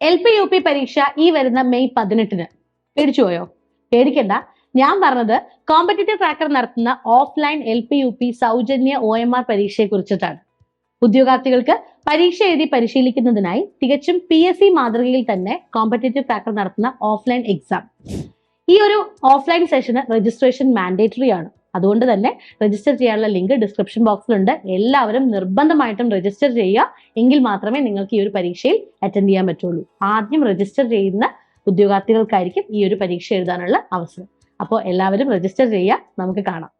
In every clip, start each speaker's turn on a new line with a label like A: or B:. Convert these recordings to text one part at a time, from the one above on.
A: L P U P പരീക്ഷ ഈ വരുന്ന മെയ് പതിനെട്ടിന്. പേടിച്ചു പോയോ പേടിക്കണ്ട. ഞാൻ പറഞ്ഞത് കോമ്പറ്റേറ്റീവ് ട്രാക്കർ നടത്തുന്ന offline L P U P സൗജന്യ ഒ എം ആർ പരീക്ഷയെ കുറിച്ചിട്ടാണ് ഉദ്യോഗാർത്ഥികൾക്ക് പരീക്ഷ എഴുതി പരിശീലിക്കുന്നതിനായി തികച്ചും പി എസ് സി മാതൃകയിൽ തന്നെ കോമ്പറ്റേറ്റീവ് ട്രാക്കർ നടത്തുന്ന ഓഫ്ലൈൻ എക്സാം ഈ ഒരു ഓഫ്ലൈൻ സെഷന് രജിസ്ട്രേഷൻ മാൻഡേറ്ററി ആണ്. അതുകൊണ്ട് തന്നെ രജിസ്റ്റർ ചെയ്യാനുള്ള ലിങ്ക് ഡിസ്ക്രിപ്ഷൻ ബോക്സിലുണ്ട് എല്ലാവരും നിർബന്ധമായിട്ടും രജിസ്റ്റർ ചെയ്യുക. എങ്കിൽ മാത്രമേ നിങ്ങൾക്ക് ഈ ഒരു പരീക്ഷയിൽ അറ്റൻഡ് ചെയ്യാൻ പറ്റുള്ളൂ. ആദ്യം രജിസ്റ്റർ ചെയ്യുന്ന ഉദ്യോഗാർത്ഥികൾക്കായിരിക്കും ഈ ഒരു പരീക്ഷ എഴുതാനുള്ള അവസരം. അപ്പോൾ എല്ലാവരും രജിസ്റ്റർ ചെയ്യുക. നമുക്ക് കാണാം.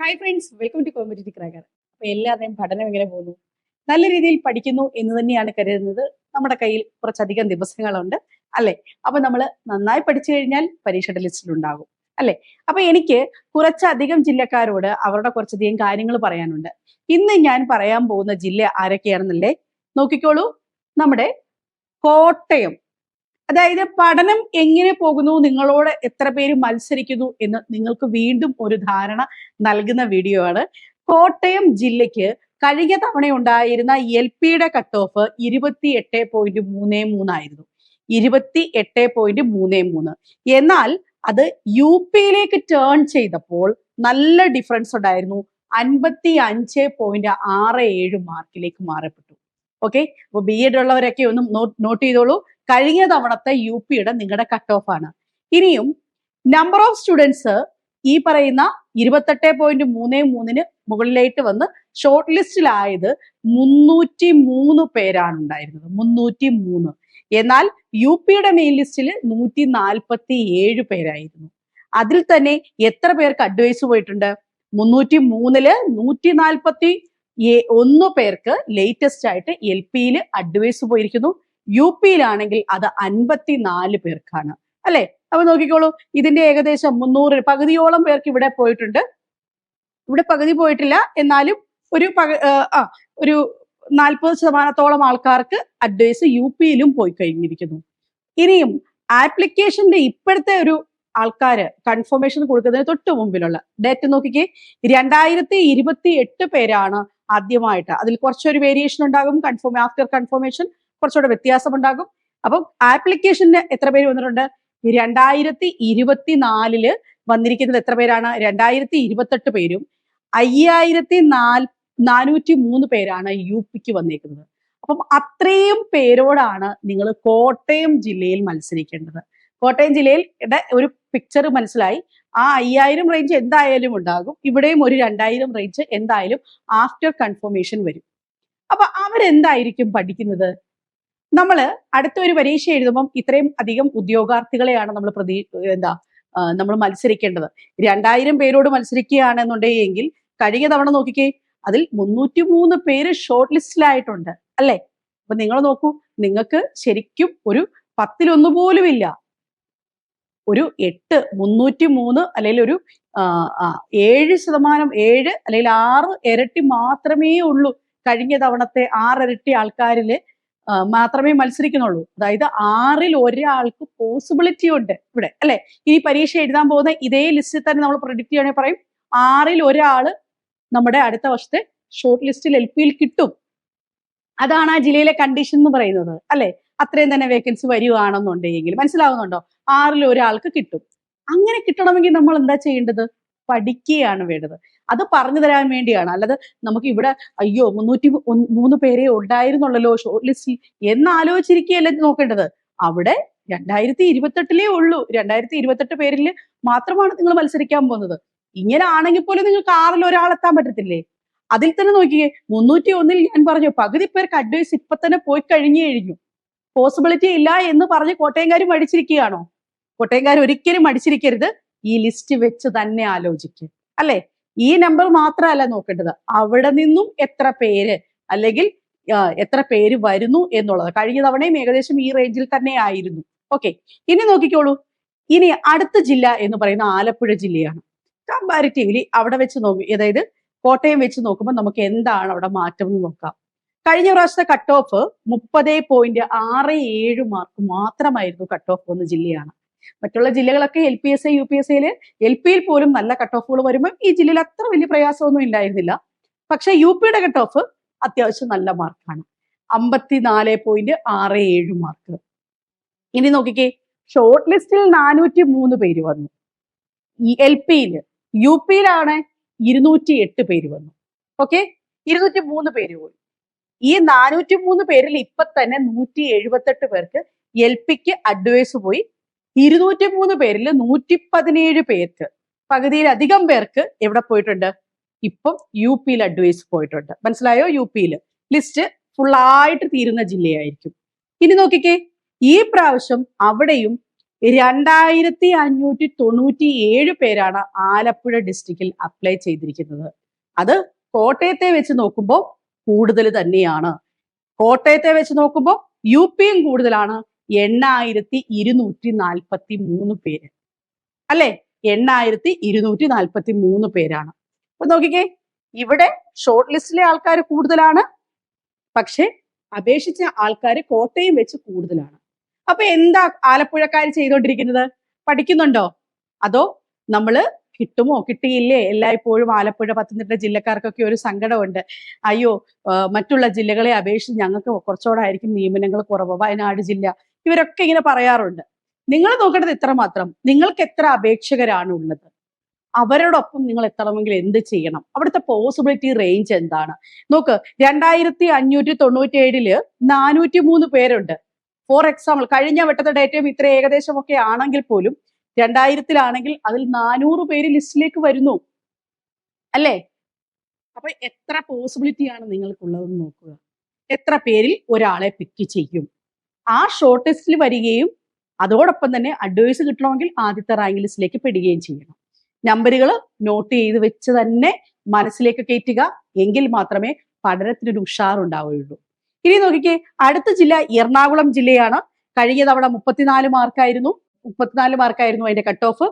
B: Hi friends welcome to competitive cracker അപ്പൊ എല്ലാവരുടെയും പഠനം എങ്ങനെ പോകുന്നു? നല്ല രീതിയിൽ പഠിക്കുന്നു എന്ന് തന്നെയാണ് കരുതുന്നത്. നമ്മുടെ കയ്യിൽ കുറച്ചധികം ദിവസങ്ങളുണ്ട്. അല്ലെ? അപ്പൊ നമ്മൾ നന്നായി പഠിച്ചു കഴിഞ്ഞാൽ പരീക്ഷയുടെ ലിസ്റ്റിൽ ഉണ്ടാകും അല്ലെ? അപ്പൊ എനിക്ക് കുറച്ചധികം ജില്ലക്കാരോട് അവരുടെ കുറച്ചധികം കാര്യങ്ങൾ പറയാനുണ്ട്. ഇന്ന് ഞാൻ പറയാൻ പോകുന്ന ജില്ല ആരൊക്കെയാണെന്നല്ലേ? നോക്കിക്കോളൂ. നമ്മുടെ കോട്ടയം. അതായത് പഠനം എങ്ങനെ പോകുന്നു? നിങ്ങളോട് എത്ര പേര് മത്സരിക്കുന്നു എന്ന് നിങ്ങൾക്ക് വീണ്ടും ഒരു ധാരണ നൽകുന്ന വീഡിയോ ആണ്. കോട്ടയം ജില്ലയ്ക്ക് കഴിഞ്ഞ തവണ ഉണ്ടായിരുന്ന എൽ പിയുടെ കട്ട് ഓഫ് ഇരുപത്തി എട്ട് പോയിന്റ് മൂന്ന് മൂന്നായിരുന്നു ഇരുപത്തി എട്ട് പോയിന്റ് മൂന്ന് മൂന്ന്. എന്നാൽ അത് യു പിയിലേക്ക് ടേൺ ചെയ്തപ്പോൾ നല്ല ഡിഫറൻസ് ഉണ്ടായിരുന്നു. അൻപത്തി അഞ്ച് പോയിന്റ് ആറ് ഏഴ് മാർക്കിലേക്ക് മാറപ്പെട്ടു. ഓക്കെ അപ്പൊ ബി എഡ് ഉള്ളവരൊക്കെ ഒന്ന് നോട്ട് ചെയ്തോളൂ. കഴിഞ്ഞ തവണത്തെ യു പിയുടെ നിങ്ങളുടെ കട്ട് ഓഫ് ആണ്. ഇനിയും നമ്പർ ഓഫ് സ്റ്റുഡൻസ് ഈ പറയുന്ന ഇരുപത്തെട്ട് പോയിന്റ് മൂന്ന് മൂന്നിന് മുകളിലായിട്ട് വന്ന് ഷോർട്ട് ലിസ്റ്റിലായത് മുന്നൂറ്റി മൂന്ന് പേരാണ് ഉണ്ടായിരുന്നത്. മുന്നൂറ്റി മൂന്ന് എന്നാൽ യു പിയുടെ മെയിൻ ലിസ്റ്റിൽ നൂറ്റി നാൽപ്പത്തി ഏഴ് പേരായിരുന്നു. അതിൽ തന്നെ എത്ര പേർക്ക് അഡ്വൈസ് പോയിട്ടുണ്ട്? മുന്നൂറ്റി മൂന്നിൽ നൂറ്റി നാൽപ്പത്തി ഒന്ന് പേർക്ക് ലേറ്റസ്റ്റ് ആയിട്ട് എൽ പിയിൽ അഡ്വൈസ് പോയിരിക്കുന്നു. യു പിയിലാണെങ്കിൽ അത് അൻപത്തി നാല് പേർക്കാണ്. അല്ലെ? അപ്പൊ നോക്കിക്കോളൂ. ഇതിന്റെ ഏകദേശം മുന്നൂറ് പകുതിയോളം പേർക്ക് ഇവിടെ പോയിട്ടുണ്ട്. ഇവിടെ പകുതി പോയിട്ടില്ല. എന്നാലും ഒരു പക ആ ഒരു നാൽപ്പത് ശതമാനത്തോളം ആൾക്കാർക്ക് അഡ്വൈസ് യു പിയിലും പോയി കഴിഞ്ഞിരിക്കുന്നു. ഇനിയും ആപ്ലിക്കേഷന്റെ ഇപ്പോഴത്തെ ഒരു ആൾക്കാര് കൺഫർമേഷൻ കൊടുക്കുന്നതിന് തൊട്ട് മുമ്പിലുള്ള ഡേറ്റ് നോക്കിക്കേ രണ്ടായിരത്തി ഇരുപത്തി എട്ട് പേരാണ് ആദ്യമായിട്ട്. അതിൽ കുറച്ചൊരു വേരിയേഷൻ ഉണ്ടാകും കൺഫേം ആഫ്റ്റർ കൺഫർമേഷൻ കുറച്ചുകൂടെ വ്യത്യാസം ഉണ്ടാകും അപ്പം ആപ്ലിക്കേഷന് എത്ര പേര് വന്നിട്ടുണ്ട്? രണ്ടായിരത്തി ഇരുപത്തിനാലിൽ വന്നിരിക്കുന്നത് എത്ര പേരാണ്? രണ്ടായിരത്തി ഇരുപത്തെട്ട് പേരും. അയ്യായിരത്തി നാൽ നാനൂറ്റി മൂന്ന് പേരാണ് യു പിക്ക് വന്നേക്കുന്നത്. അപ്പം അത്രയും പേരോടാണ് നിങ്ങൾ കോട്ടയം ജില്ലയിൽ മത്സരിക്കേണ്ടത്. കോട്ടയം ജില്ലയിൽ ഒരു പിക്ചർ മനസ്സിലായി. ആ അയ്യായിരം റേഞ്ച് എന്തായാലും ഉണ്ടാകും. ഇവിടെയും ഒരു രണ്ടായിരം റേഞ്ച് എന്തായാലും ആഫ്റ്റർ കൺഫർമേഷൻ വരും. അപ്പൊ അവരെന്തായിരിക്കും പഠിക്കുന്നത്? നമ്മൾ അടുത്ത ഒരു പരീക്ഷ എഴുതുമ്പം ഇത്രയും അധികം ഉദ്യോഗാർത്ഥികളെയാണ് നമ്മൾ പ്രതി എന്താ നമ്മൾ മത്സരിക്കേണ്ടത്. രണ്ടായിരം പേരോട് മത്സരിക്കുകയാണെന്നുണ്ടെങ്കിൽ കഴിഞ്ഞ തവണ നോക്കിക്കേ അതിൽ മുന്നൂറ്റി മൂന്ന് പേര് ഷോർട്ട് ലിസ്റ്റിലായിട്ടുണ്ട് അല്ലേ? അപ്പൊ നിങ്ങൾ നോക്കൂ നിങ്ങൾക്ക് ശരിക്കും ഒരു പത്തിലൊന്നു പോലും ഇല്ല. ഒരു എട്ട് മുന്നൂറ്റി മൂന്ന് അല്ലെങ്കിൽ ഒരു ഏഴ് ശതമാനം ഏഴ് അല്ലെങ്കിൽ ആറ് ഇരട്ടി മാത്രമേ ഉള്ളൂ. കഴിഞ്ഞ തവണത്തെ ആറിരട്ടി ആൾക്കാരിൽ മാത്രമേ മത്സരിക്കുന്നുള്ളൂ. അതായത് ആറിൽ ഒരാൾക്ക് പോസിബിലിറ്റി ഉണ്ട് ഇവിടെ. അല്ലെ? ഈ പരീക്ഷ എഴുതാൻ പോകുന്ന ഇതേ ലിസ്റ്റിൽ തന്നെ നമ്മൾ പ്രൊഡിക്ട് ചെയ്യണമെങ്കിൽ പറയും ആറിൽ ഒരാൾ നമ്മുടെ അടുത്ത വർഷത്തെ ഷോർട്ട് ലിസ്റ്റിൽ എൽ പിയിൽ കിട്ടും. അതാണ് ആ ജില്ലയിലെ കണ്ടീഷൻ എന്ന് പറയുന്നത്. അല്ലെ? അത്രയും തന്നെ വേക്കൻസി വരികയാണെന്നുണ്ടെങ്കിൽ മനസ്സിലാവുന്നുണ്ടോ? ആറിൽ ഒരാൾക്ക് കിട്ടും. അങ്ങനെ കിട്ടണമെങ്കിൽ നമ്മൾ എന്താ ചെയ്യേണ്ടത്? പഠിക്കുകയാണ് വേണ്ടത്. അത് പറഞ്ഞു തരാൻ വേണ്ടിയാണ്. അല്ലാതെ നമുക്ക് ഇവിടെ അയ്യോ മുന്നൂറ്റി മൂന്ന് പേരെ ഉണ്ടായിരുന്നുള്ളല്ലോ ഷോർട്ട് ലിസ്റ്റിൽ എന്ന് ആലോചിച്ചിരിക്കുകയല്ല നോക്കേണ്ടത്? അവിടെ രണ്ടായിരത്തി ഇരുപത്തെട്ടിലേ ഉള്ളൂ. രണ്ടായിരത്തി ഇരുപത്തെട്ട് പേരിൽ മാത്രമാണ് നിങ്ങൾ മത്സരിക്കാൻ പോകുന്നത്. ഇങ്ങനെ ആണെങ്കിൽ പോലും നിങ്ങൾക്ക് ആറിൽ ഒരാളെത്താൻ പറ്റത്തില്ലേ? അതിൽ തന്നെ നോക്കിയേ മുന്നൂറ്റി ഒന്നിൽ ഞാൻ പറഞ്ഞു പകുതി പേർക്ക് അഡ്വൈസ് ഇപ്പൊ തന്നെ പോയി കഴിഞ്ഞു കഴിഞ്ഞു. പോസിബിലിറ്റി ഇല്ല എന്ന് പറഞ്ഞ് കോട്ടയംകാരും മടിച്ചിരിക്കുകയാണോ? കോട്ടയംകാർ ഒരിക്കലും മടിച്ചിരിക്കരുത്. ഈ ലിസ്റ്റ് വെച്ച് തന്നെ ആലോചിക്കുക അല്ലെ? ഈ നമ്പർ മാത്രമല്ല നോക്കേണ്ടത്. അവിടെ നിന്നും എത്ര പേര് അല്ലെങ്കിൽ എത്ര പേര് വരുന്നു എന്നുള്ളത്. കഴിഞ്ഞ തവണയും ഏകദേശം ഈ റേഞ്ചിൽ തന്നെ ആയിരുന്നു. ഓക്കെ ഇനി നോക്കിക്കോളൂ. ഇനി അടുത്ത ജില്ല എന്ന് പറയുന്ന ആലപ്പുഴ ജില്ലയാണ്. കമ്പാരിറ്റീവ്ലി അവിടെ വെച്ച് നോക്കി അതായത് കോട്ടയം വെച്ച് നോക്കുമ്പോൾ നമുക്ക് എന്താണ് അവിടെ മാറ്റം എന്ന് നോക്കാം. കഴിഞ്ഞ പ്രാവശ്യത്തെ കട്ട് ഓഫ് മുപ്പത് പോയിന്റ് ആറ് ഏഴ് മാർക്ക് മാത്രമായിരുന്നു കട്ട് ഓഫ് വന്ന ജില്ലയാണ്. മറ്റുള്ള ജില്ലകളൊക്കെ L P S I U P S ഐയിൽ എൽ പിയിൽ പോലും നല്ല കട്ട് ഓഫുകൾ വരുമ്പോൾ ഈ ജില്ലയിൽ അത്ര വലിയ പ്രയാസമൊന്നും ഇല്ലായിരുന്നില്ല. പക്ഷേ യു പിയുടെ കട്ട് ഓഫ് അത്യാവശ്യം നല്ല മാർക്കാണ് അമ്പത്തിനാല് പോയിന്റ് ആറ് ഏഴ് മാർക്ക് ഇനി നോക്കിക്കേ ഷോർട്ട് ലിസ്റ്റിൽ നാനൂറ്റി മൂന്ന് പേര് വന്നു. എൽ പിയിൽ യു പിയിലാണ് ഇരുന്നൂറ്റി എട്ട് പേര് വന്നു. ഓക്കെ ഇരുന്നൂറ്റി മൂന്ന് പേര് പോയി. ഈ നാനൂറ്റി മൂന്ന് പേരിൽ ഇപ്പൊ തന്നെ നൂറ്റി എഴുപത്തെട്ട് പേർക്ക് എൽ പിക്ക് അഡ്വൈസ് പോയി. ഇരുന്നൂറ്റി മൂന്ന് പേരിൽ നൂറ്റി പതിനേഴ് പേർക്ക് പകുതിയിലധികം പേർക്ക് എവിടെ പോയിട്ടുണ്ട്? ഇപ്പം യു പിയിൽ അഡ്വൈസ് പോയിട്ടുണ്ട്. മനസ്സിലായോ യു പിയിൽ ലിസ്റ്റ് ഫുള്ളായിട്ട് തീരുന്ന ജില്ലയായിരിക്കും. ഇനി നോക്കിക്കേ ഈ പ്രാവശ്യം അവിടെയും രണ്ടായിരത്തി അഞ്ഞൂറ്റി തൊണ്ണൂറ്റി ഏഴ് പേരാണ് ആലപ്പുഴ ഡിസ്ട്രിക്റ്റിൽ അപ്ലൈ ചെയ്തിരിക്കുന്നത്. അത് കോട്ടയത്തെ വെച്ച് നോക്കുമ്പോൾ കൂടുതൽ തന്നെയാണ്. കോട്ടയത്തെ വെച്ച് നോക്കുമ്പോൾ യു പിയും കൂടുതലാണ്. എണ്ണായിരത്തി ഇരുന്നൂറ്റി നാൽപ്പത്തി മൂന്ന് പേര്. അല്ലെ? എണ്ണായിരത്തി ഇരുന്നൂറ്റി നാൽപ്പത്തി മൂന്ന് പേരാണ്. അപ്പൊ നോക്കിക്കേ ഇവിടെ ഷോർട്ട് ലിസ്റ്റിലെ ആൾക്കാർ കൂടുതലാണ്. പക്ഷെ അപേക്ഷിച്ച ആൾക്കാർ കോട്ടയം വെച്ച് കൂടുതലാണ്. അപ്പൊ എന്താ ആലപ്പുഴക്കാർ ചെയ്തുകൊണ്ടിരിക്കുന്നത് പഠിക്കുന്നുണ്ടോ? അതോ നമ്മൾ കിട്ടുമോ? കിട്ടിയില്ലേ? എല്ലായ്പ്പോഴും ആലപ്പുഴ പത്തനംതിട്ട ജില്ലക്കാർക്കൊക്കെ ഒരു സങ്കടമുണ്ട്. അയ്യോ മറ്റുള്ള ജില്ലകളെ അപേക്ഷിച്ച് ഞങ്ങൾക്ക് കുറച്ചുകൂടെ ആയിരിക്കും നിയമനങ്ങൾ കുറവ്. വയനാട് ജില്ല. ഇവരൊക്കെ ഇങ്ങനെ പറയാറുണ്ട്. നിങ്ങൾ നോക്കേണ്ടത് ഇത്ര മാത്രം. നിങ്ങൾക്ക് എത്ര അപേക്ഷകരാണ് ഉള്ളത്? അവരോടൊപ്പം നിങ്ങൾ എത്തണമെങ്കിൽ എന്ത് ചെയ്യണം? അവിടുത്തെ പോസിബിലിറ്റി റേഞ്ച് എന്താണ്? നോക്ക് രണ്ടായിരത്തി അഞ്ഞൂറ്റി തൊണ്ണൂറ്റി ഏഴിൽ നാനൂറ്റി മൂന്ന് പേരുണ്ട്. ഫോർ എക്സാമ്പിൾ കഴിഞ്ഞ വട്ടത്തെ ഡേറ്റയും ഇത്ര ഏകദേശം ഒക്കെ ആണെങ്കിൽ പോലും രണ്ടായിരത്തിലാണെങ്കിൽ അതിൽ നാനൂറ് പേര് ലിസ്റ്റിലേക്ക് വരുന്നു. അല്ലേ? അപ്പൊ എത്ര പോസിബിലിറ്റി ആണ് നിങ്ങൾക്കുള്ളതെന്ന് നോക്കുക. എത്ര പേരിൽ ഒരാളെ പിക്ക് ചെയ്യും? ആ ഷോർട്ട് ലിസ്റ്റിൽ വരികയും അതോടൊപ്പം തന്നെ അഡ്വൈസ് കിട്ടണമെങ്കിൽ ആദ്യത്തെ റാങ്ക് ലിസ്റ്റിലേക്ക് പെടുകയും ചെയ്യണം. നമ്പറുകൾ നോട്ട് ചെയ്ത് വെച്ച് തന്നെ മനസ്സിലേക്ക് കയറ്റുക. എങ്കിൽ മാത്രമേ പഠനത്തിനൊരു ഉഷാറുണ്ടാവുകയുള്ളൂ. ഇനി നോക്കിക്കേ അടുത്ത ജില്ല എറണാകുളം ജില്ലയാണ്. കഴിഞ്ഞ തവണ മുപ്പത്തിനാല് മാർക്കായിരുന്നു മുപ്പത്തിനാല് മാർക്കായിരുന്നു അതിന്റെ cut off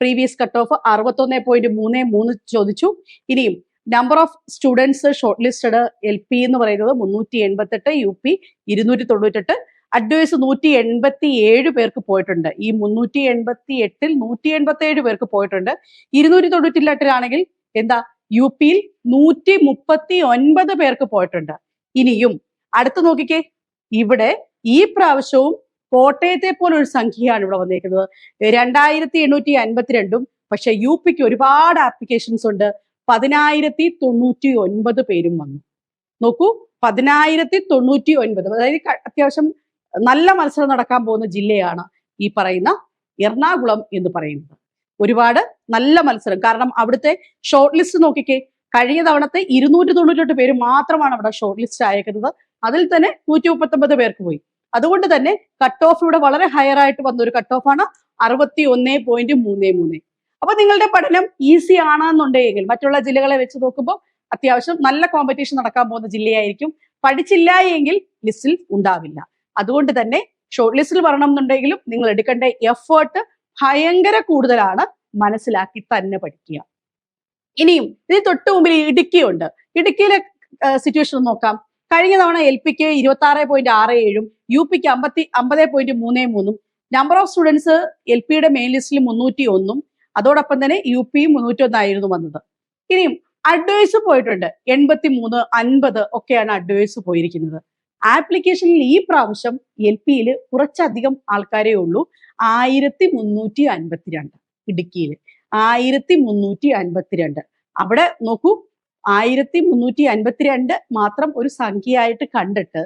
B: previous cut off അറുപത്തൊന്ന് പോയിന്റ് മൂന്ന് മൂന്ന് ചോദിച്ചു. ഇനിയും number of students shortlisted L P എന്ന് പറയുന്നത് മുന്നൂറ്റി എൺപത്തെട്ട് യു പി ഇരുന്നൂറ്റി തൊണ്ണൂറ്റെട്ട്. അഡ്വൈസ് നൂറ്റി എൺപത്തി ഏഴ് പേർക്ക് പോയിട്ടുണ്ട്. ഈ മുന്നൂറ്റി എൺപത്തി എട്ടിൽ നൂറ്റി എൺപത്തി ഏഴ് പേർക്ക് പോയിട്ടുണ്ട്. ഇരുന്നൂറ്റി തൊണ്ണൂറ്റി എട്ടിലാണെങ്കിൽ എന്താ യു പിയിൽ നൂറ്റി മുപ്പത്തി ഒൻപത് പേർക്ക് പോയിട്ടുണ്ട്. ഇനിയും. അടുത്ത് നോക്കിക്കേ. ഇവിടെ ഈ പ്രാവശ്യവും കോട്ടയത്തെ പോലെ ഒരു സംഖ്യയാണ് ഇവിടെ വന്നിരിക്കുന്നത് രണ്ടായിരത്തി എണ്ണൂറ്റി അൻപത്തിരണ്ടും പക്ഷെ യു പിക്ക് ഒരുപാട് ആപ്ലിക്കേഷൻസ് ഉണ്ട്. പതിനായിരത്തി തൊണ്ണൂറ്റി ഒൻപത് പേരും വന്നു. നോക്കൂ പതിനായിരത്തി തൊണ്ണൂറ്റി ഒൻപത് അതായത് അത്യാവശ്യം നല്ല മത്സരം നടക്കാൻ പോകുന്ന ജില്ലയാണ് ഈ പറയുന്ന എറണാകുളം എന്ന് പറയുന്നത്. ഒരുപാട് നല്ല മത്സരം. കാരണം അവിടുത്തെ ഷോർട്ട് ലിസ്റ്റ് നോക്കിക്കേ. കഴിഞ്ഞ തവണത്തെ ഇരുന്നൂറ്റി തൊണ്ണൂറ്റെട്ട് പേര് മാത്രമാണ് അവിടെ ഷോർട്ട് ലിസ്റ്റ് അയക്കുന്നത് അതിൽ തന്നെ നൂറ്റി മുപ്പത്തൊമ്പത് പേർക്ക് പോയി. അതുകൊണ്ട് തന്നെ കട്ട് ഓഫ് ഇവിടെ വളരെ ഹയർ ആയിട്ട് വന്ന ഒരു കട്ട് ഓഫ് ആണ് അറുപത്തി ഒന്ന് പോയിന്റ് മൂന്ന് മൂന്ന്. അപ്പൊ നിങ്ങളുടെ പഠനം ഈസി ആണെന്നുണ്ടെങ്കിൽ മറ്റുള്ള ജില്ലകളെ വെച്ച് നോക്കുമ്പോൾ അത്യാവശ്യം നല്ല കോമ്പറ്റീഷൻ നടക്കാൻ പോകുന്ന ജില്ലയായിരിക്കും. പഠിച്ചില്ല എങ്കിൽ ലിസ്റ്റിൽ ഉണ്ടാവില്ല. അതുകൊണ്ട് തന്നെ ഷോർട്ട് ലിസ്റ്റിൽ വരണം എന്നുണ്ടെങ്കിലും നിങ്ങൾ എടുക്കേണ്ട എഫേർട്ട് ഭയങ്കര കൂടുതലാണ് മനസ്സിലാക്കി തന്നെ പഠിക്കുക. ഇനിയും ഇതിന് തൊട്ട് മുമ്പിൽ ഇടുക്കിയുണ്ട്. ഇടുക്കിയിലെ സിറ്റുവേഷൻ നോക്കാം. കഴിഞ്ഞ തവണ എൽ പിക്ക് ഇരുപത്തി ആറ് പോയിന്റ് ആറ് ഏഴും യു പിക്ക് അമ്പത്തി അമ്പത് പോയിന്റ് മൂന്ന് മൂന്നും നമ്പർ ഓഫ് സ്റ്റുഡൻസ് എൽ പിയുടെ മെയിൻ ലിസ്റ്റിൽ മുന്നൂറ്റി ഒന്നും അതോടൊപ്പം തന്നെ യു പിയും മുന്നൂറ്റി ഒന്നായിരുന്നു വന്നത്. ഇനിയും അഡ്വൈസ് പോയിട്ടുണ്ട്. എൺപത്തി മൂന്ന് അൻപത് ഒക്കെയാണ് അഡ്വൈസ് പോയിരിക്കുന്നത്. ആപ്ലിക്കേഷനിൽ ഈ പ്രാവശ്യം എൽ പിയിൽ കുറച്ചധികം ആൾക്കാരേ ഉള്ളൂ. ആയിരത്തി മുന്നൂറ്റി അൻപത്തിരണ്ട് ഇടുക്കിയിൽ ആയിരത്തി മുന്നൂറ്റി അൻപത്തിരണ്ട് അവിടെ നോക്കൂ ആയിരത്തി മുന്നൂറ്റി അൻപത്തിരണ്ട് മാത്രം ഒരു സംഖ്യയായിട്ട് കണ്ടിട്ട്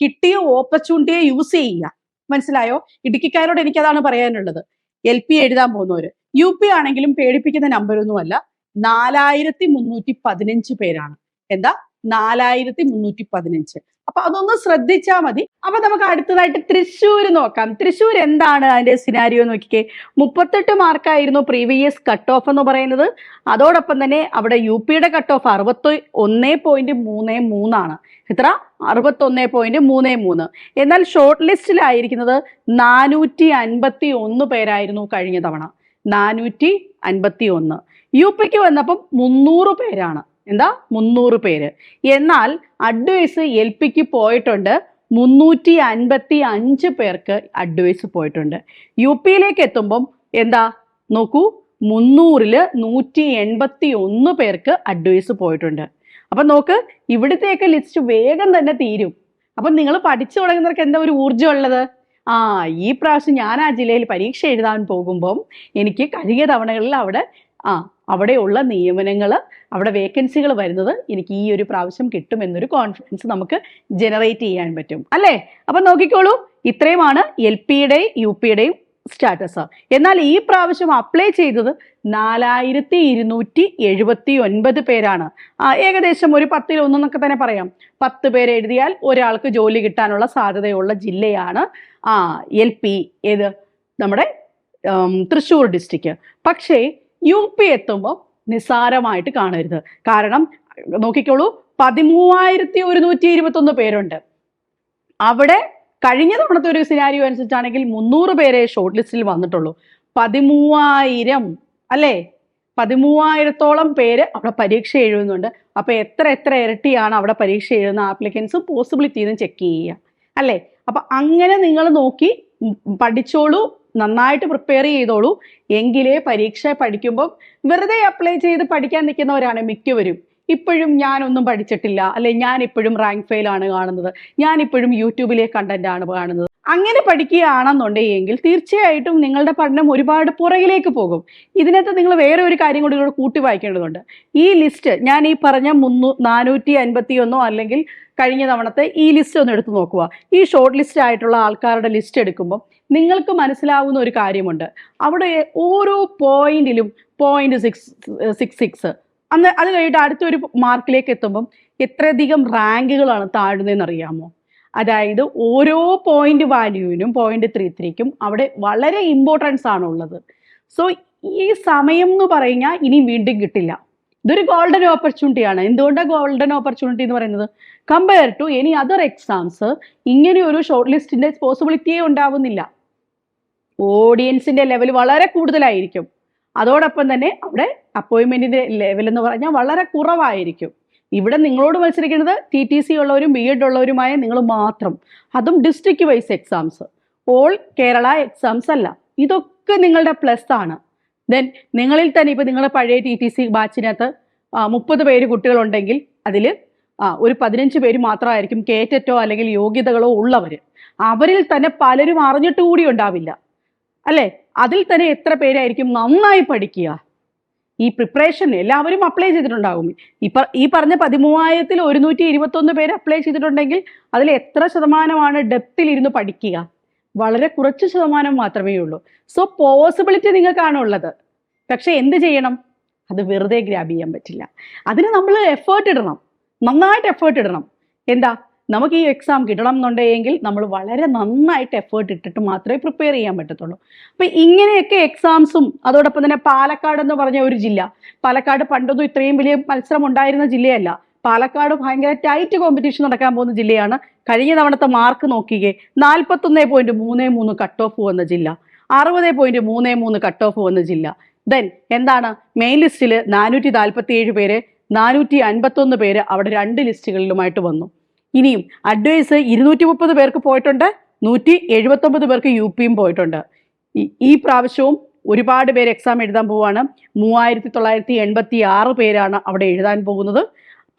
B: കിട്ടിയ ഓപ്പർച്യൂണിറ്റിയെ യൂസ് ചെയ്യുക. മനസ്സിലായോ? ഇടുക്കിക്കാരോട് എനിക്കതാണ് പറയാനുള്ളത്. എൽ പി എഴുതാൻ പോകുന്നവര്. യു പി ആണെങ്കിലും പേടിപ്പിക്കുന്ന നമ്പരൊന്നുമല്ല നാലായിരത്തി മുന്നൂറ്റി പതിനഞ്ച് പേരാണ്. എന്താ? നാലായിരത്തി മുന്നൂറ്റി പതിനഞ്ച് അപ്പൊ അതൊന്ന് ശ്രദ്ധിച്ചാൽ മതി. അപ്പൊ നമുക്ക് അടുത്തതായിട്ട് തൃശ്ശൂർ നോക്കാം. തൃശ്ശൂർ എന്താണ് അതിന്റെ സിനാരിയോ നോക്കിക്കേ. മുപ്പത്തെട്ട് മാർക്കായിരുന്നു പ്രീവിയസ് കട്ട് ഓഫ് എന്ന് പറയുന്നത്. അതോടൊപ്പം തന്നെ അവിടെ യു പിയുടെ കട്ട് ഓഫ് അറുപത്തി ഒന്ന് പോയിന്റ് മൂന്ന് മൂന്നാണ്. എത്ര? അറുപത്തൊന്ന് പോയിന്റ് മൂന്ന് മൂന്ന്. എന്നാൽ ഷോർട്ട് ലിസ്റ്റിലായിരിക്കുന്നത് നാനൂറ്റി അൻപത്തി ഒന്ന് പേരായിരുന്നു കഴിഞ്ഞ തവണ. നാനൂറ്റി അൻപത്തി ഒന്ന് യു പിക്ക് വന്നപ്പം മുന്നൂറ് പേരാണ്. എന്താ? മുന്നൂറ് പേര്. എന്നാൽ അഡ്വൈസ് എൽ പിക്ക് പോയിട്ടുണ്ട്. മുന്നൂറ്റി അൻപത്തി അഞ്ച് പേർക്ക് അഡ്വൈസ് പോയിട്ടുണ്ട്. യു പിയിലേക്ക് എത്തുമ്പം എന്താ? നോക്കൂ മുന്നൂറിൽ നൂറ്റി എൺപത്തി ഒന്ന് പേർക്ക് അഡ്വൈസ് പോയിട്ടുണ്ട്. അപ്പൊ നോക്ക് ഇവിടുത്തെയൊക്കെ ലിസ്റ്റ് വേഗം തന്നെ തീരും. അപ്പൊ നിങ്ങൾ പഠിച്ചു തുടങ്ങുന്നവർക്ക് എന്താ ഒരു ഊർജം ഉള്ളത്? ആ ഈ പ്രാവശ്യം ഞാൻ ആ ജില്ലയിൽ പരീക്ഷ എഴുതാൻ പോകുമ്പം എനിക്ക് കഴിഞ്ഞ തവണകളിൽ അവിടെ ആ അവിടെയുള്ള നിയമനങ്ങൾ അവിടെ വേക്കൻസികൾ വരുന്നത് എനിക്ക് ഈ ഒരു പ്രാവശ്യം കിട്ടും എന്നൊരു കോൺഫിഡൻസ് നമുക്ക് ജനറേറ്റ് ചെയ്യാൻ പറ്റും. അല്ലേ? അപ്പൊ നോക്കിക്കോളൂ ഇത്രയുമാണ് എൽ പിയുടെയും യു പിയുടെയും സ്റ്റാറ്റസ് എന്നാൽ ഈ പ്രാവശ്യം അപ്ലൈ ചെയ്തത് നാലായിരത്തി ഇരുന്നൂറ്റി എഴുപത്തി ഒൻപത് പേരാണ് ഏകദേശം ഒരു പത്തിൽ ഒന്നെന്നൊക്കെ തന്നെ പറയാം. പത്ത് പേര് എഴുതിയാൽ ഒരാൾക്ക് ജോലി കിട്ടാനുള്ള സാധ്യതയുള്ള ജില്ലയാണ് ആ എൽ പി ഏത്? നമ്മുടെ തൃശ്ശൂർ ഡിസ്ട്രിക്റ്റ് പക്ഷേ യു പി എത്തുമ്പോൾ നിസ്സാരമായിട്ട് കാണരുത്. കാരണം നോക്കിക്കോളൂ പതിമൂവായിരത്തി ഒരുന്നൂറ്റി ഇരുപത്തൊന്ന് പേരുണ്ട്. അവിടെ കഴിഞ്ഞ തവണത്തെ ഒരു സിനാരിയോ അനുസരിച്ചാണെങ്കിൽ മുന്നൂറ് പേരെ ഷോർട്ട് ലിസ്റ്റിൽ വന്നിട്ടുള്ളൂ. പതിമൂവായിരം അല്ലേ? പതിമൂവായിരത്തോളം പേര് അവിടെ പരീക്ഷ എഴുതുന്നുണ്ട്. അപ്പോൾ എത്ര എത്ര ഇരട്ടിയാണ് അവിടെ പരീക്ഷ എഴുതുന്ന ആപ്ലിക്കൻസും പോസിബിലിറ്റിയും ചെക്ക് ചെയ്യുക. അല്ലേ? അപ്പൊ അങ്ങനെ നിങ്ങൾ നോക്കി പഠിച്ചോളൂ നന്നായിട്ട് പ്രിപ്പയർ ചെയ്തോളൂ. എങ്കിലേ പരീക്ഷ പഠിക്കുമ്പോൾ വെറുതെ അപ്ലൈ ചെയ്ത് പഠിക്കാൻ നിൽക്കുന്നവരാണ് മിക്കവരും. ഇപ്പോഴും ഞാനൊന്നും പഠിച്ചിട്ടില്ല. അല്ലെ ഞാൻ ഇപ്പോഴും റാങ്ക് ഫെയിൽ ആണ് കാണുന്നത്. ഞാൻ ഇപ്പോഴും യൂട്യൂബിലെ കണ്ടന്റ് ആണ് കാണുന്നത്. അങ്ങനെ പഠിക്കുകയാണെന്നുണ്ടെങ്കിൽ തീർച്ചയായിട്ടും നിങ്ങളുടെ പഠനം ഒരുപാട് പുറകിലേക്ക് പോകും. ഇതിനകത്ത് നിങ്ങൾ വേറെ ഒരു കാര്യം കൂടി കൂടെ കൂട്ടി വായിക്കേണ്ടതുണ്ട്. ഈ ലിസ്റ്റ് ഞാൻ ഈ പറഞ്ഞ മുന്നൂ നാനൂറ്റി അൻപത്തി ഒന്നോ അല്ലെങ്കിൽ കഴിഞ്ഞ തവണത്തെ ഈ ലിസ്റ്റ് ഒന്ന് എടുത്തു നോക്കുക. ഈ ഷോർട്ട് ലിസ്റ്റ് ആയിട്ടുള്ള ആൾക്കാരുടെ ലിസ്റ്റ് എടുക്കുമ്പോൾ നിങ്ങൾക്ക് മനസ്സിലാവുന്ന ഒരു കാര്യമുണ്ട്. അവിടെ ഓരോ പോയിന്റിലും പോയിന്റ് സിക്സ് സിക്സ് സിക്സ് അന്ന് അത് കഴിഞ്ഞിട്ട് അടുത്തൊരു മാർക്കിലേക്ക് എത്തുമ്പം എത്രയധികം റാങ്കുകളാണ് താഴുന്നതെന്ന് അറിയാമോ അതായത് ഓരോ പോയിന്റ് വാല്യൂവിനും പോയിന്റ് ത്രീ ത്രീക്കും അവിടെ വളരെ ഇമ്പോർട്ടൻസ് ആണ് ഉള്ളത് സോ ഈ സമയം എന്ന് പറഞ്ഞാൽ ഇനി വീണ്ടും കിട്ടില്ല. ഇതൊരു ഗോൾഡൻ ഓപ്പർച്യൂണിറ്റി ആണ്. എന്തുകൊണ്ടാണ് ഗോൾഡൻ ഓപ്പർച്യൂണിറ്റി എന്ന് പറയുന്നത്? Compare to any other exams ഇങ്ങനെ ഒരു ഷോർട്ട് ലിസ്റ്റിന്റെ പോസിബിലിറ്റിയേ ഉണ്ടാവുന്നില്ല. ഓഡിയൻസിന്റെ ലെവൽ വളരെ കൂടുതലായിരിക്കും. അതോടൊപ്പം തന്നെ അവിടെ അപ്പോയിൻമെന്റിന്റെ ലെവൽ എന്ന് പറഞ്ഞാൽ വളരെ കുറവായിരിക്കും. ഇവിടെ നിങ്ങളോട് മത്സരിക്കുന്നത് ടി ടി സി ഉള്ളവരും ബി എഡ് ഉള്ളവരുമായ നിങ്ങൾ മാത്രം. അതും district wise exams all Kerala exams അല്ല. ഇതൊക്കെ നിങ്ങളുടെ പ്ലസ് ആണ്. ദെൻ നിങ്ങളിൽ തന്നെ ഇപ്പൊ നിങ്ങളുടെ പഴയ ടി ടി സി ബാച്ചിനകത്ത് മുപ്പത് പേര് കുട്ടികളുണ്ടെങ്കിൽ അതിൽ ഒരു പതിനഞ്ച് പേര് മാത്രമായിരിക്കും കേറ്ററ്റോ അല്ലെങ്കിൽ യോഗ്യതകളോ ഉള്ളവർ അവരിൽ തന്നെ പലരും അറിഞ്ഞിട്ട് കൂടി ഉണ്ടാവില്ല. അല്ലേ? അതിൽ തന്നെ എത്ര പേരായിരിക്കും നന്നായി പഠിക്കുക? ഈ പ്രിപ്പറേഷൻ എല്ലാവരും അപ്ലൈ ചെയ്തിട്ടുണ്ടാകും ഇപ്പൊ ഈ പറഞ്ഞ പതിമൂവായിരത്തിൽ ഒരുന്നൂറ്റി ഇരുപത്തൊന്ന് പേര് അപ്ലൈ ചെയ്തിട്ടുണ്ടെങ്കിൽ അതിൽ എത്ര ശതമാനമാണ് ഡെപ്തിൽ ഇരുന്ന് പഠിക്കുക? വളരെ കുറച്ച് ശതമാനം മാത്രമേ ഉള്ളൂ. സോ പോസിബിലിറ്റി നിങ്ങൾക്കാണ് ഉള്ളത്. പക്ഷേ എന്ത് ചെയ്യണം? അത് വെറുതെ ഗ്രാബ് ചെയ്യാൻ പറ്റില്ല. അതിന് നമ്മൾ എഫേർട്ട് ഇടണം. നന്നായിട്ട് എഫേർട്ട് ഇടണം. എന്താ? നമുക്ക് ഈ എക്സാം കിട്ടണം എന്നുണ്ടെങ്കിൽ നമ്മൾ വളരെ നന്നായിട്ട് എഫേർട്ട് ഇട്ടിട്ട് മാത്രമേ പ്രിപ്പയർ ചെയ്യാൻ പറ്റത്തുള്ളൂ. അപ്പൊ ഇങ്ങനെയൊക്കെ എക്സാംസും അതോടൊപ്പം തന്നെ പാലക്കാട് എന്ന് പറഞ്ഞ ഒരു ജില്ല. പാലക്കാട് പണ്ടൊന്നും ഇത്രയും വലിയ മത്സരം ഉണ്ടായിരുന്ന ജില്ലയല്ല. പാലക്കാട് ഭയങ്കര ടൈറ്റ് കോമ്പറ്റീഷൻ നടക്കാൻ പോകുന്ന ജില്ലയാണ്. കഴിഞ്ഞ തവണത്തെ മാർക്ക് നോക്കിയേ നാൽപ്പത്തൊന്ന് പോയിന്റ് മൂന്ന് മൂന്ന് കട്ട് ഓഫ് വന്ന ജില്ല. അറുപത് പോയിന്റ് മൂന്ന് മൂന്ന് കട്ട് ഓഫ് വന്ന ജില്ല. ദെൻ എന്താണ്? മെയിൻ ലിസ്റ്റിൽ നാനൂറ്റി നാൽപ്പത്തി ഏഴ് പേര് നാനൂറ്റി അൻപത്തൊന്ന് പേര് അവിടെ രണ്ട് ലിസ്റ്റുകളിലുമായിട്ട് വന്നു. ഇനിയും അഡ്വൈസ് ഇരുന്നൂറ്റി മുപ്പത് പേർക്ക് പോയിട്ടുണ്ട് നൂറ്റി എഴുപത്തൊമ്പത് പേർക്ക് യു പിയും പോയിട്ടുണ്ട്. ഈ- പ്രാവശ്യവും ഒരുപാട് പേര് എക്സാം എഴുതാൻ പോവുകയാണ് മൂവായിരത്തി തൊള്ളായിരത്തി എൺപത്തി ആറ് പേരാണ് അവിടെ എഴുതാൻ പോകുന്നത്.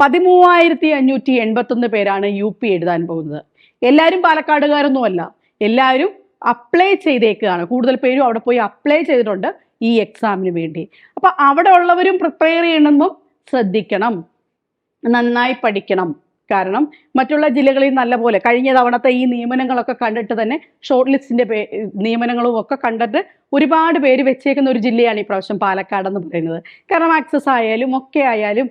B: പതിമൂവായിരത്തി അഞ്ഞൂറ്റി എൺപത്തൊന്ന് പേരാണ് യു പി എഴുതാൻ പോകുന്നത്. എല്ലാവരും പാലക്കാടുകാരൊന്നുമല്ല. എല്ലാവരും അപ്ലൈ ചെയ്തേക്കുകയാണ് കൂടുതൽ പേരും അവിടെ പോയി അപ്ലൈ ചെയ്തിട്ടുണ്ട് ഈ എക്സാമിന് വേണ്ടി. അപ്പൊ അവിടെ ഉള്ളവരും പ്രിപ്പയർ ചെയ്യണമെന്നും ശ്രദ്ധിക്കണം. നന്നായി പഠിക്കണം. കാരണം മറ്റുള്ള ജില്ലകളിൽ നല്ല പോലെ കഴിഞ്ഞ തവണത്തെ ഈ നിയമനങ്ങളൊക്കെ കണ്ടിട്ട് തന്നെ ഷോർട്ട് ലിസ്റ്റിന്റെ നിയമനങ്ങളും ഒക്കെ കണ്ടിട്ട് ഒരുപാട് പേര് വെച്ചേക്കുന്ന ഒരു ജില്ലയാണ് ഈ പ്രാവശ്യം പാലക്കാട് എന്ന് പറയുന്നത്. കാരണം ആക്സസ് ആയാലും ഒക്കെ ആയാലും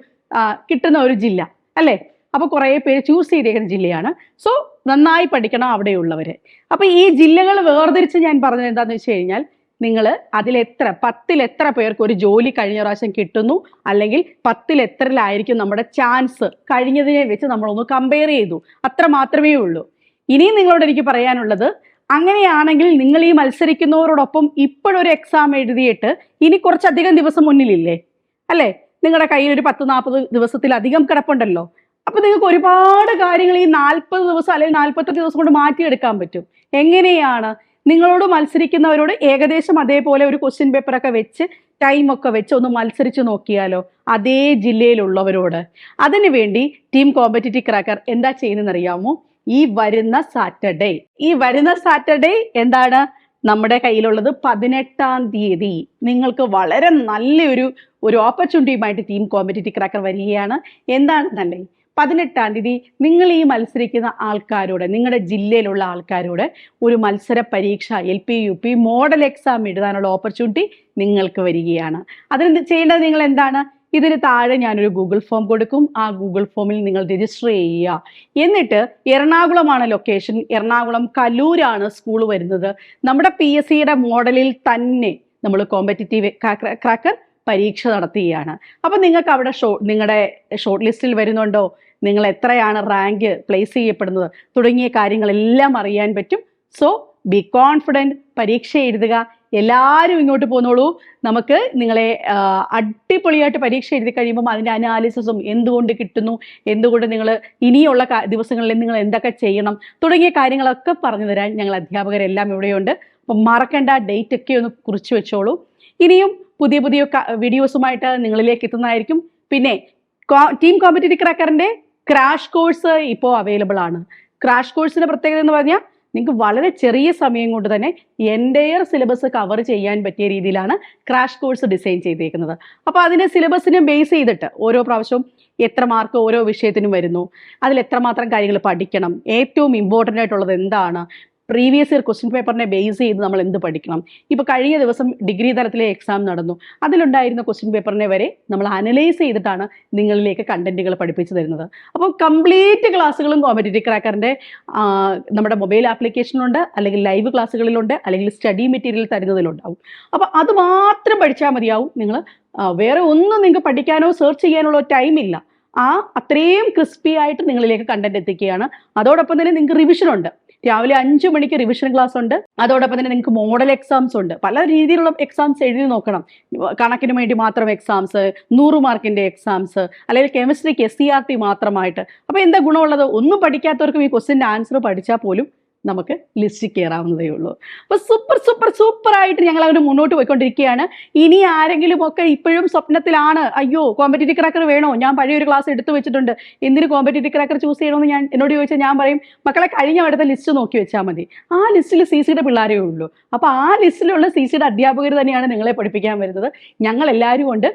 B: കിട്ടുന്ന ഒരു ജില്ല അല്ലേ? അപ്പോൾ കുറേ പേര് ചൂസ് ചെയ്തേക്കുന്ന ജില്ലയാണ്. സോ നന്നായി പഠിക്കണം അവിടെയുള്ളവർ അപ്പോൾ ഈ ജില്ലകൾ വേർതിരിച്ച് ഞാൻ പറഞ്ഞത് എന്താണെന്ന് വെച്ച് കഴിഞ്ഞാൽ നിങ്ങൾ അതിലെത്ര പത്തിൽ എത്ര പേർക്ക് ഒരു ജോലി കഴിഞ്ഞ പ്രാവശ്യം കിട്ടുന്നു? അല്ലെങ്കിൽ പത്തിൽ എത്രയിലായിരിക്കും നമ്മുടെ ചാൻസ് കഴിഞ്ഞതിനെ വെച്ച് നമ്മളൊന്ന് കമ്പയർ ചെയ്തു. അത്ര മാത്രമേ ഉള്ളൂ. ഇനിയും നിങ്ങളോട് എനിക്ക് പറയാനുള്ളത് അങ്ങനെയാണെങ്കിൽ നിങ്ങൾ ഈ മത്സരിക്കുന്നവരോടൊപ്പം ഇപ്പോഴൊരു എക്സാം എഴുതിയിട്ട് ഇനി കുറച്ചധികം ദിവസം മുന്നിലില്ലേ? അല്ലേ? നിങ്ങളുടെ കയ്യിൽ ഒരു പത്ത് നാൽപ്പത് ദിവസത്തിലധികം കിടപ്പുണ്ടല്ലോ. അപ്പൊ നിങ്ങൾക്ക് ഒരുപാട് കാര്യങ്ങൾ ഈ നാൽപ്പത് ദിവസം അല്ലെങ്കിൽ നാൽപ്പത്തെട്ട് ദിവസം കൊണ്ട് മാറ്റിയെടുക്കാൻ പറ്റും. എങ്ങനെയാണ് നിങ്ങളോട് മത്സരിക്കുന്നവരോട് ഏകദേശം അതേപോലെ ഒരു ക്വസ്റ്റ്യൻ പേപ്പറൊക്കെ വെച്ച് ടൈമൊക്കെ വെച്ച് ഒന്ന് മത്സരിച്ച് നോക്കിയാലോ? അതേ ജില്ലയിലുള്ളവരോട്. അതിനു വേണ്ടി ടീം കോമ്പറ്റിറ്റീവ് ക്രാക്കർ എന്താ ചെയ്യുന്നതെന്ന് അറിയാമോ? ഈ വരുന്ന സാറ്റർഡേ ഈ വരുന്ന സാറ്റർഡേ എന്താണ്? നമ്മുടെ കയ്യിലുള്ളത് പതിനെട്ടാം തീയതി. നിങ്ങൾക്ക് വളരെ നല്ലൊരു ഒരു ഓപ്പർച്യൂണിറ്റിയുമായിട്ട് ടീം കോമ്പറ്റിറ്റീവ് ക്രാക്കർ വരികയാണ്. എന്താണെന്നല്ലേ പതിനെട്ടാം തീയതി നിങ്ങൾ ഈ മത്സരിക്കുന്ന ആൾക്കാരോട് നിങ്ങളുടെ ജില്ലയിലുള്ള ആൾക്കാരോട് ഒരു മത്സര പരീക്ഷ L P U P model exam എഴുതാനുള്ള ഓപ്പർച്യൂണിറ്റി നിങ്ങൾക്ക് വരികയാണ്. അതിന് ചെയ്യേണ്ടത് നിങ്ങൾ എന്താണ്? ഇതിന് താഴെ ഞാനൊരു ഗൂഗിൾ ഫോം കൊടുക്കും. ആ ഗൂഗിൾ ഫോമിൽ നിങ്ങൾ രജിസ്റ്റർ ചെയ്യുക. എന്നിട്ട് എറണാകുളമാണ് ലൊക്കേഷൻ എറണാകുളം കലൂരാണ് സ്കൂൾ വരുന്നത്. നമ്മുടെ പി എസ് സിയുടെ മോഡലിൽ തന്നെ നമ്മൾ കോമ്പറ്റിറ്റീവ് ക്രാക്കർ പരീക്ഷ നടത്തുകയാണ് അപ്പം നിങ്ങൾക്ക് അവിടെ ഷോ നിങ്ങളുടെ ഷോർട്ട് ലിസ്റ്റിൽ വരുന്നുണ്ടോ? നിങ്ങൾ എത്രയാണ് റാങ്ക് പ്ലേസ് ചെയ്യപ്പെടുന്നത്? തുടങ്ങിയ കാര്യങ്ങളെല്ലാം അറിയാൻ പറ്റും. സോ ബി കോൺഫിഡന്റ് പരീക്ഷ എഴുതുക. എല്ലാവരും ഇങ്ങോട്ട് പോന്നോളൂ. നമുക്ക് നിങ്ങളെ അടിപൊളിയായിട്ട് പരീക്ഷ എഴുതി കഴിയുമ്പം അതിന്റെ അനാലിസിസും എന്തുകൊണ്ട് കിട്ടുന്നു? എന്തുകൊണ്ട് നിങ്ങൾ ഇനിയുള്ള ദിവസങ്ങളിൽ നിങ്ങൾ എന്തൊക്കെ ചെയ്യണം? തുടങ്ങിയ കാര്യങ്ങളൊക്കെ പറഞ്ഞു തരാൻ ഞങ്ങൾ അധ്യാപകരെല്ലാം ഇവിടെയുണ്ട്. അപ്പം മറക്കേണ്ട ഡേറ്റ് ഒക്കെ ഒന്ന് കുറിച്ച് വെച്ചോളൂ. ഇനിയും പുതിയ പുതിയ വീഡിയോസുമായിട്ട് നിങ്ങളിലേക്ക് എത്തുന്നതായിരിക്കും. പിന്നെ ടീം കോമ്പറ്റീവ് ക്രാക്കറിന്റെ ക്രാഷ് കോഴ്സ് ഇപ്പോൾ അവൈലബിൾ ആണ്. ക്രാഷ് കോഴ്സിന്റെ പ്രത്യേകത എന്ന് പറഞ്ഞാൽ നിങ്ങൾക്ക് വളരെ ചെറിയ സമയം കൊണ്ട് തന്നെ എന്റെയർ സിലബസ് കവർ ചെയ്യാൻ പറ്റിയ രീതിയിലാണ് ക്രാഷ് കോഴ്സ് ഡിസൈൻ ചെയ്തേക്കുന്നത്. അപ്പോൾ അതിന്റെ സിലബസിനെ ബേസ് ചെയ്തിട്ട് ഓരോ പ്രാവശ്യവും എത്ര മാർക്ക് ഓരോ വിഷയത്തിനും വരുന്നു. അതിൽ എത്രമാത്രം കാര്യങ്ങൾ പഠിക്കണം. ഏറ്റവും ഇമ്പോർട്ടന്റ് ആയിട്ടുള്ളത് എന്താണ്? പ്രീവിയസ് ഇയർ ക്വസ്റ്റ്യൻ പേപ്പറിനെ ബേസ് ചെയ്ത് നമ്മൾ എന്ത് പഠിക്കണം? ഇപ്പോൾ കഴിഞ്ഞ ദിവസം ഡിഗ്രി തലത്തിലെ എക്സാം നടന്നു. അതിലുണ്ടായിരുന്ന ക്വസ്റ്റ്യൻ പേപ്പറിനെ വരെ നമ്മൾ അനലൈസ് ചെയ്തിട്ടാണ് നിങ്ങളിലേക്ക് കണ്ടന്റുകൾ പഠിപ്പിച്ചു തരുന്നത്. അപ്പോൾ കംപ്ലീറ്റ് ക്ലാസ്സുകളും കോമ്പറ്റേറ്റീവ് ക്രാക്കറിന്റെ നമ്മുടെ മൊബൈൽ ആപ്ലിക്കേഷനിലുണ്ട് അല്ലെങ്കിൽ ലൈവ് ക്ലാസ്സുകളിലുണ്ട് അല്ലെങ്കിൽ സ്റ്റഡി മെറ്റീരിയൽ തരുന്നതിലുണ്ടാവും. അപ്പോൾ അത് മാത്രം പഠിച്ചാൽ മതിയാവും. നിങ്ങൾ വേറെ ഒന്നും നിങ്ങൾക്ക് പഠിക്കാനോ സെർച്ച് ചെയ്യാനുള്ള ടൈം ഇല്ല. ആ അത്രയും ക്രിസ്പി ആയിട്ട് നിങ്ങളിലേക്ക് കണ്ടന്റ് എത്തിക്കുകയാണ്. അതോടൊപ്പം തന്നെ നിങ്ങൾക്ക് റിവിഷൻ ഉണ്ട്. രാവിലെ അഞ്ച് മണിക്ക് റിവിഷൻ ക്ലാസ് ഉണ്ട്. അതോടൊപ്പം തന്നെ നിങ്ങൾക്ക് മോഡൽ എക്സാംസ് ഉണ്ട്. പല രീതിയിലുള്ള എക്സാംസ് എഴുതി നോക്കണം. കണക്കിന് വേണ്ടി മാത്രം എക്സാംസ് നൂറ് മാർക്കിന്റെ എക്സാംസ് അല്ലെങ്കിൽ കെമിസ്ട്രിക്ക് എസ് സി ആർ ടി മാത്രമായിട്ട്. അപ്പോൾ എന്താ ഗുണമുള്ളത്? ഒന്നും പഠിക്കാത്തവർക്കും ഈ ക്വസ്റ്റിന്റെ ആൻസർ പഠിച്ചാൽ പോലും നമുക്ക് ലിസ്റ്റ് കയറാവുന്നതേ ഉള്ളൂ. അപ്പോൾ സൂപ്പർ സൂപ്പർ സൂപ്പർ ആയിട്ട് ഞങ്ങൾ അവർ മുന്നോട്ട് പോയിക്കൊണ്ടിരിക്കുകയാണ്. ഇനി ആരെങ്കിലും ഒക്കെ ഇപ്പോഴും സ്വപ്നത്തിലാണ് അയ്യോ കോമ്പറ്റേറ്റീവ് ക്രാക്കർ വേണോ? ഞാൻ പഴയ ഒരു ക്ലാസ് എടുത്തു വെച്ചിട്ടുണ്ട്. എന്തിന് കോമ്പറ്റേറ്റീവ് ക്രാക്കർ ചൂസ് ചെയ്യണമെന്ന് ഞാൻ എന്നോട് ചോദിച്ചാൽ ഞാൻ പറയും മക്കളെ കഴിഞ്ഞ അവിടുത്തെ ലിസ്റ്റ് നോക്കി വെച്ചാൽ മതി. ആ ലിസ്റ്റിൽ സി സിയുടെ പിള്ളേരേ ഉള്ളൂ. അപ്പോൾ ആ ലിസ്റ്റിലുള്ള സി സിയുടെ അധ്യാപകർ തന്നെയാണ് നിങ്ങളെ പഠിപ്പിക്കാൻ വരുന്നത്. ഞങ്ങൾ എല്ലാവരും കൊണ്ട്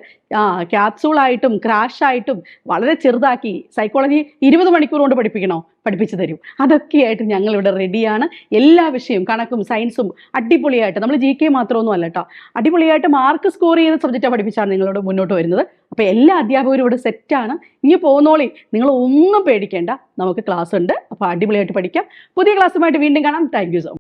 B: ക്യാപ്സൂളായിട്ടും ക്രാഷായിട്ടും വളരെ ചെറുതാക്കി സൈക്കോളജി ഇരുപത് മണിക്കൂർ കൊണ്ട് പഠിപ്പിക്കണോ? പഠിപ്പിച്ചു തരും. അതൊക്കെയായിട്ട് ഞങ്ങളിവിടെ റെഡിയാണ് എല്ലാ വിഷയവും കണക്കും സയൻസും അടിപൊളിയായിട്ട്. നമ്മൾ ജി കെ മാത്രമൊന്നും അല്ല കേട്ടോ അടിപൊളിയായിട്ട് മാർക്ക് സ്കോർ ചെയ്യുന്ന സബ്ജക്റ്റാണ് പഠിപ്പിച്ചാണ് നിങ്ങളോട് മുന്നോട്ട് വരുന്നത്. അപ്പോൾ എല്ലാ അധ്യാപകരും ഇവിടെ സെറ്റാണ് ഇനി പോകുന്നോളി. നിങ്ങൾ ഒന്നും പേടിക്കേണ്ട. നമുക്ക് ക്ലാസ് ഉണ്ട്. അപ്പോൾ അടിപൊളിയായിട്ട് പഠിക്കാം. പുതിയ ക്ലാസ്സുമായിട്ട് വീണ്ടും കാണാം. Thank so